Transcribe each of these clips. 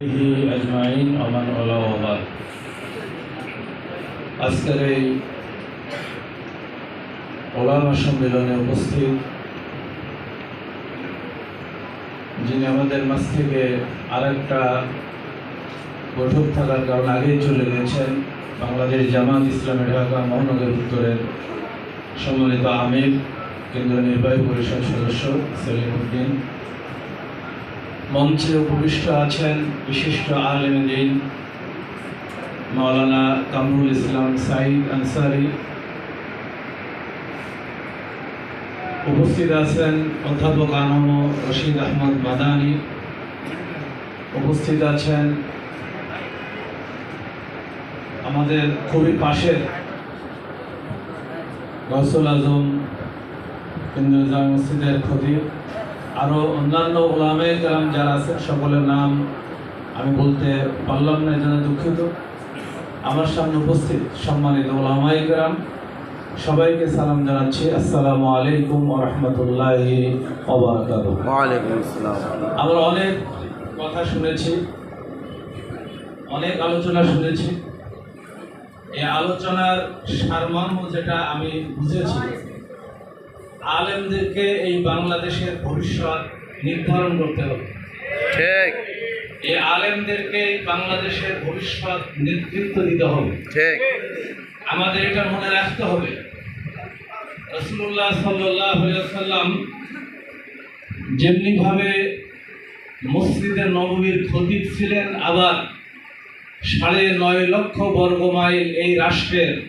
আজমাইন আমান আজকের এই ওলামা সম্মেলনে উপস্থিত যিনি আমাদের মাছ থেকে আরেকটা বৈঠক থাকার কারণ আগেই চলে গেছেন, বাংলাদেশ জামাত ইসলামী ঢাকা মহানগর উত্তরের সম্মানিত আমির, কেন্দ্রীয় নির্বাহী পরিষদ সদস্য সেলিম উদ্দিন। মঞ্চে উপবিষ্ট আছেন বিশিষ্ট আলেম দিন মাওলানা কামরুল ইসলাম সাইদ আনসারি। উপস্থিত আছেন অধ্যাপক আনম রশিদ আহমদ মাদানি। উপস্থিত আছেন আমাদের খুবই পাশের গৌসুল আজম কেন্দ্রীয় জামা মসজিদের খতিব। আরও অন্যান্য ওলামে কালাম যারা আছেন সকলের নাম আমি বলতে পারলাম না এজন্য দুঃখিত। আমার সামনে উপস্থিত সম্মানিত ওলামাই কালাম সবাইকে সালাম জানাচ্ছি। আসসালামু আলাইকুম রাহমাতুল্লাহি আমরা অনেক কথা শুনেছি অনেক আলোচনা শুনেছি। এই আলোচনার সারমর্ম যেটা আমি বুঝেছি আলেমদেরকে এই বাংলাদেশের ভবিষ্যৎ নির্ধারণ করতে হবে। ঠিক। এই আলেমদেরকে বাংলাদেশের ভবিষ্যৎ নেতৃত্ব দিতে হবে। ঠিক। আমাদের এটা মনে রাখতে হবে। রসুল্লাহ সাল্লাম যেমনিভাবে মসজিদে নবমীর খতিব ছিলেন আবার সাড়ে নয় লক্ষ বর্গ মাইল এই রাষ্ট্রের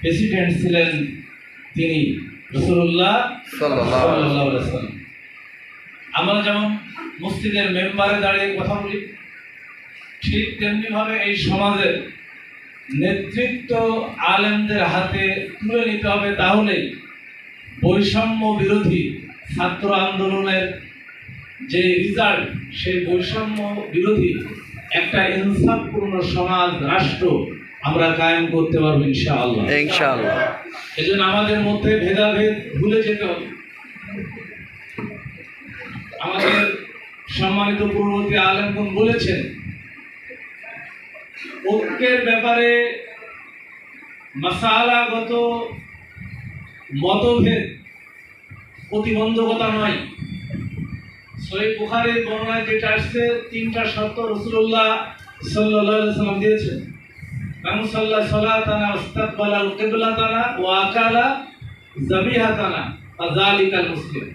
প্রেসিডেন্ট ছিলেন তিনি। রসুল্লাহ ওয়াসাল্লাম। আমরা যেমন মসজিদের মেম্বারে দাঁড়িয়ে কথা বলি ঠিক তেমনিভাবে এই সমাজের নেতৃত্ব আলেমদের হাতে তুলে নিতে হবে তাহলে বৈষম্য বিরোধী ছাত্র আন্দোলনের যে রেজাল্ট সেই বৈষম্য বিরোধী একটা ইনসাফপূর্ণ সমাজ রাষ্ট্র আমরা কায়েম করতে পারব ইনশাআল্লাহ। ইনশাআল্লাহ। এজন্য আমাদের মধ্যে ভেদাভেদ ভুলে যেতে হবে। আমাদের সম্মানিত পূর্ববর্তী আলেমগণ বলেছেন ঐক্যের ব্যাপারে মাসালাগত মতভেদ প্রতিবন্ধকতা নয়। সহি বুখারের বর্ণনায় যেটা আসছে, তিনটা শর্ত রসুল্লাহ সাল্লাম দিয়েছেন কামুসাল্লাহ সাল্লাহ তানা ওস্তাদ বালা উকেবুল্লাহ তানা ও আকালা জাবিহা তানা মুসলিম।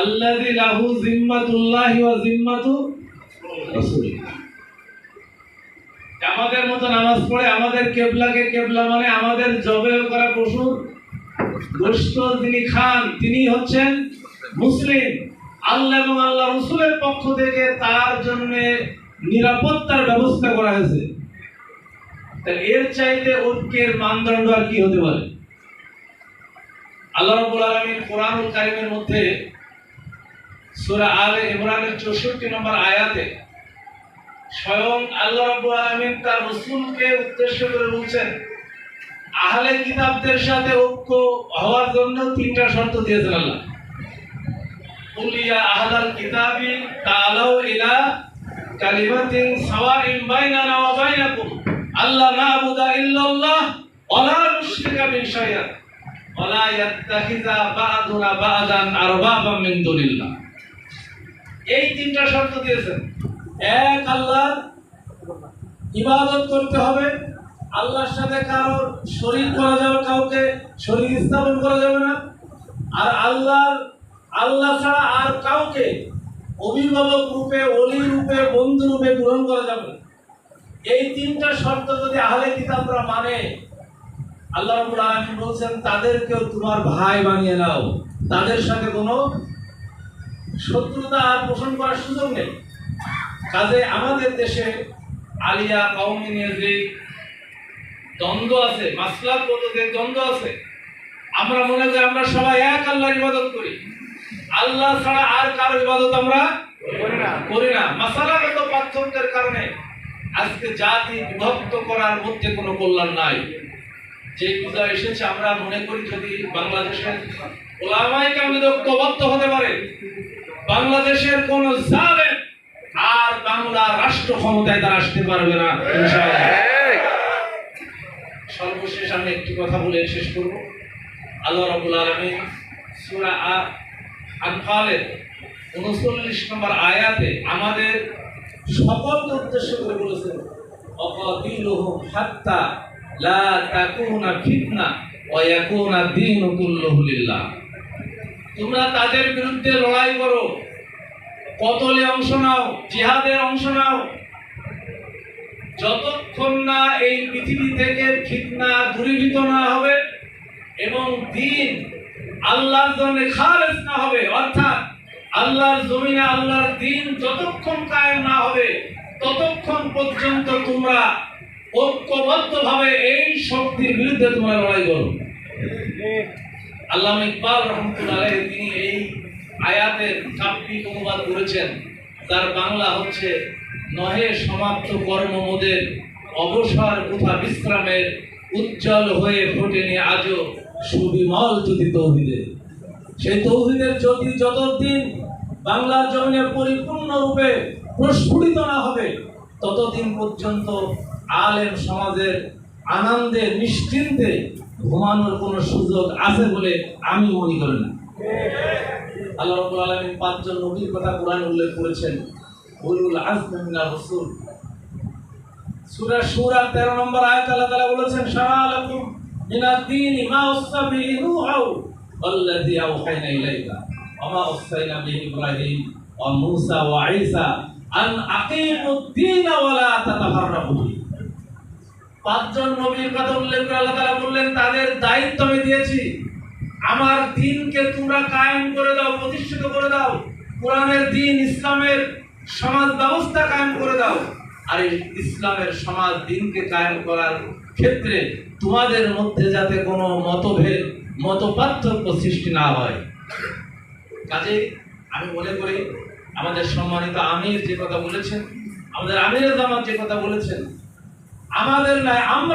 আল্লাযী লাহু জিম্মাতুল্লাহি ওয়া জিম্মাতু আমাদের মতো নামাজ পড়ে আমাদের কেবলাকে কেবলা মানে আমাদের জবে করা পশুর গোশত যিনি খান তিনি হচ্ছেন মুসলিম। আল্লাহ এবং আল্লাহ রসুলের পক্ষ থেকে তার জন্য নিরাপত্তার ব্যবস্থা করা হয়েছে। এর চাইতে ঐক্যের মানদণ্ড আর কি হতে পারে? আল্লাহ রাব্বুল আলামিন কোরআনুল কারীমের মধ্যে সূরা আলে ইমরানের 64 নম্বর আয়াতে স্বয়ং আল্লাহ রাব্বুল আলামিন তার রাসূলকে উদ্দেশ্য করে বলছেন, আহলে কিতাবদের সাথে ঐক্য হওয়ার জন্য তিনটা শর্ত দিয়েছেন আল্লাহ। قل يا أهل الكتاب تعالوا إلى كلمة سواء بيننا وبينكم ألا نعبد إلا الله ولا نشرك به شيئا ولا يتخذ بعضنا بعضا أربابا من دون الله এই তিনটা শর্ত দিয়েছেন এক আল্লাহর ইবাদত করতে হবে আল্লাহর সাথে কারোর শরীর করা যাবে কাউকে শরীর স্থাপন করা যাবে না আর আল্লাহর আল্লাহ ছাড়া আর কাউকে অভিভাবক রূপে, অলি রূপে, বন্ধু রূপে গ্রহণ করা যাবে এই তিনটা শর্ত যদি আহলে কিতাবরা মানে আল্লাহ বলছেন, তাদেরকেও তোমার ভাই বানিয়ে নাও। তাদের সাথে কোনো শত্রুতা আর পোষণ করার সুযোগ নেই। কাজে আমাদের দেশে আলিয়া, কওমি নিয়ে যে দ্বন্দ্ব আছে, মাসলার পদ্ধতির দ্বন্দ্ব আছে। আমরা মনে করি আমরা সবাই এক আল্লাহর ইবাদত করি। আল্লাহ ছাড়া আর কারও ইবাদত আমরা করি না। করি না। মাসালাগত পার্থক্যের কারণে আজকে জাতি বিভক্ত করার মধ্যে কোনো কল্যাণ নাই। যে পূজা এসেছে আমরা মনে করি যদি বাংলাদেশের ওলামাই কারণে ঐক্যবদ্ধ হতে পারে বাংলাদেশের কোন জালেম আর বাংলা রাষ্ট্র ক্ষমতায় তারা আসতে পারবে না সর্বশেষ আমি একটি কথা বলে শেষ করব। আল্লাহ রাবুল আলমী সুরা আনফালের উনচল্লিশ নম্বর আয়াতে আমাদের সকলকে উদ্দেশ্য করে বলেছেন অকাতিলুহুম হাত্তা লা তাকুনা ফিতনা ওয়া ইয়াকুনা তোমরা তাদের বিরুদ্ধে লড়াই করো কতলে অংশ নাও, জিহাদের অংশ নাও। যতক্ষণ না এই পৃথিবী থেকে ফিতনা দূরীভূত না হবে এবং দিন আল্লাহর জন্য খালেস না হবে, অর্থাৎ আল্লাহর জমিনে আল্লাহর দিন যতক্ষণ কায়েম না হবে, ততক্ষণ পর্যন্ত তোমরা ঐক্যবদ্ধভাবে এই শক্তির বিরুদ্ধে তোমরা লড়াই করো। আল্লাহ ইকবাল রহমতুল্লাহ তিনি এই আয়াতের কাব্যিক অনুবাদ করেছেন তার বাংলা হচ্ছে নহে সমাপ্ত কর্মমোদের অবসর কোথা বিশ্রামের উজ্জ্বল হয়ে ফোটেনি আজও। সুবিমল জ্যোতি তৌহিদে। সেই তৌহিদের জ্যোতি যতদিন বাংলার জমিনে পরিপূর্ণরূপে প্রস্ফুটিত না হবে, ততদিন পর্যন্ত আলেম সমাজের আনন্দে, নিশ্চিন্তে ঘুমানোর কোনো সুযোগ আছে বলে আমি মনে করি না। আল্লাহ রাব্বুল আলামিন পাঁচজন নবীর কথা কোরআনে উল্লেখ করেছেন, উলুল আজমি মিনার রাসূল। সূরা সূরা 13 নম্বর আয়াত আল্লাহ তাআলা বলেছেন সারা লাকুম মা উসাইনা বিহি ইব্রাহিম ওয়া মূসা ওয়া ঈসা আন আকিমুদ দীন ওয়া লা তাতাফাররাকু ফিহি পাঁচজন নবীর কথা উল্লেখ করে আল্লাহ তাআলা বললেন, তাদের দায়িত্ব আমি দিয়েছি। আমার দিনকে তোমরা কায়েম করে দাও, প্রতিষ্ঠিত করে দাও। কোরআনের দিন, ইসলামের সমাজ ব্যবস্থা কায়েম করে দাও। আর ইসলামের সমাজ দিনকে কায়েম করার ক্ষেত্রে তোমাদের মধ্যে যাতে কোনো মতভেদ মত পার্থক্য সৃষ্টি না হয়। কাজে আমি মনে করি, আমাদের সম্মানিত আমির যে কথা বলেছেন, আমাদের আমিরের দামার যে কথা বলেছেন, আমাদের নয় আমরা